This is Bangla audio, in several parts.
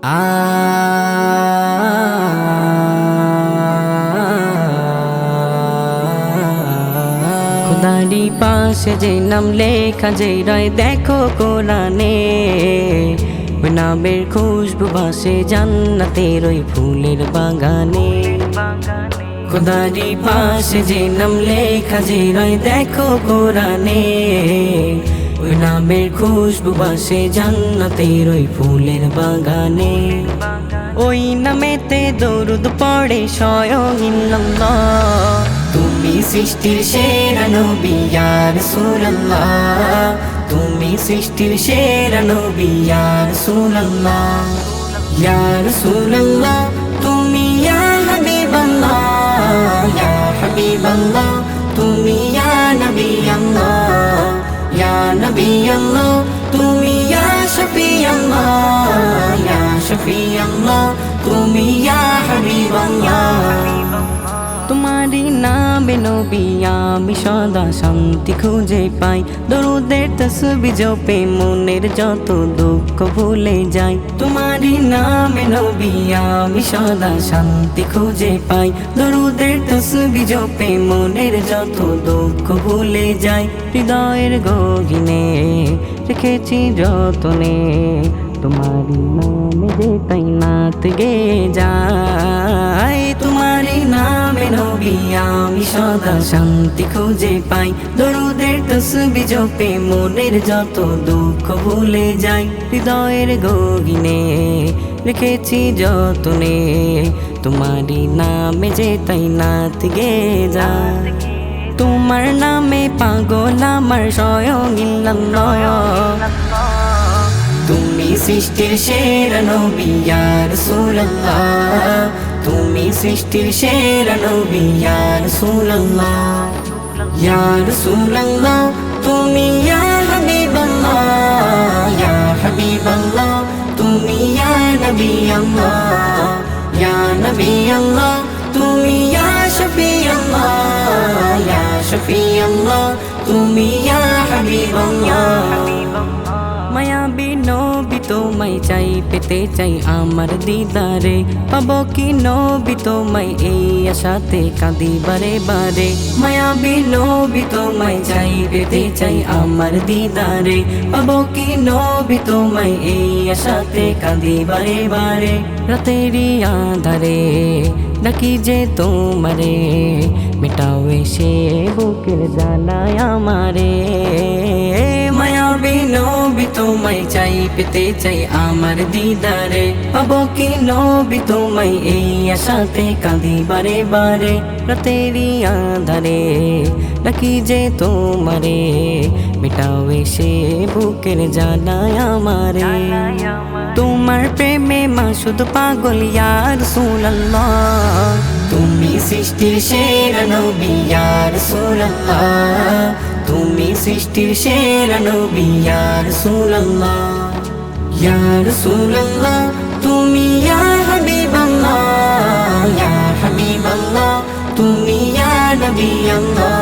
খুদারি পাশে যে নাম লেখা যে রয় দেখো কোরআনে নামের খুশবু বাসে জান্নাতের ওই ফুলের বাগানে। খুদারি পাশে যে নাম লেখা যে রয় দেখো কোরআনে ওই নামের খুশবু বাসে জান্নাতের ওই ফুলের বাগানে। ওই নামেতে দরুদ পড়ে স্বয়ং ইল্লাল্লাহ তুমি সৃষ্টির সেরা নবী ইয়া রাসূলুল্লাহ তুমি সৃষ্টির সেরা নবী ইয়া রাসূলুল্লাহ ইয়া রাসূলুল্লাহ তুমি ইয়া হাবিবাল্লাহ ইয়া হাবিবাল্লাহ। ইয়া নবী আল্লাহ তুমি ইয়া শফি আল্লাহ ইয়া শফি আল্লাহ তুমি ইয়া হাবিবাল্লাহ তোমারই নামে নবী, আমি সদা শান্তি খুঁজে পাই। দরুদের তসবি জপে মনের যত দুঃখ ভুলে যাই। তোমারই নামে নবী, আমি সদা শান্তি খুঁজে পাই। দরুদের তসবি জপে মনের যত দুঃখ ভুলে যাই। হৃদয়ের গহিনে রেখেছি যতনে তোমারি নামে যে তাই নাত গে যায় নবী আমি সদা শান্তি খুঁজে পাই। দরুদের তসবি জপে মনের যত দুঃখ ভুলে যাই। হৃদয়ের গগিনে রেখেছি যতনে। তোমারি নামে যে তাই নাত গে যায় তোমার নামে পাগল আমার স্বয়ং ইল্লাল্লাহ তুমি সৃষ্টির সেরা নবী রাসূলুল্লাহ। তুমি সৃষ্টির সেরা নবী ইয়া রাসূলুল্লাহ ইয়া রাসূলুল্লাহ তুমি ইয়া হাবিবাল্লাহ ইয়া হাবিবাল্লাহ তুমি ইয়া নবী আল্লাহ ইয়া নবী আল্লাহ তুমি ইয়া শফি আল্লাহ ইয়া শফি আল্লাহ তুমি ইয়া হাবিবাল্লাহ মায়াবী নবী তোমায় চাই, পেতে চাই আমার দিদারে। পাবো কি নবী তোমায় এই আশাতে কাঁদি বারে বারে। মায়াবী নবী তোমায় চাই, পেতে চাই আমার দিদারে। পাবো কি নবী তোমায় এই আশাতে কাঁদি বারে বারে। রাতেরই আধারে ডাকি যে তোমারে। মেটাও এসে বুকের জানায় আমারে। চাই পেতে চাই আমার দিদারে। পাবো কি নবি তোমায় এই আশাতে কাঁদি বারে বারে রাতেরই আধারে। নাকি যে তোমারে মেটাও এসে বুকের জানায় আমারে। তোমার প্রেমে শুধু পাগল ইয়ার সুল্লাহ তুমি সৃষ্টির সেরা নবী ইয়ার সুল্লাহ তুমি সৃষ্টির সেরা নবী ইয়ার সুল্লাহ ইয়ার সুল্লাহ তুমি ইয়া হাবিবাল্লাহ। ইয়া হাবিবাল্লাহ, তুমি ইয়া নবী আল্লাহ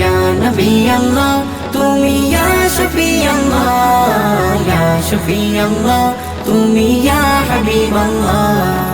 ইয়া নবী আল্লাহ তুমি ইয়া শফি আল্লাহ ইয়া তুমি ইয়া হাবিবাল্লাহ।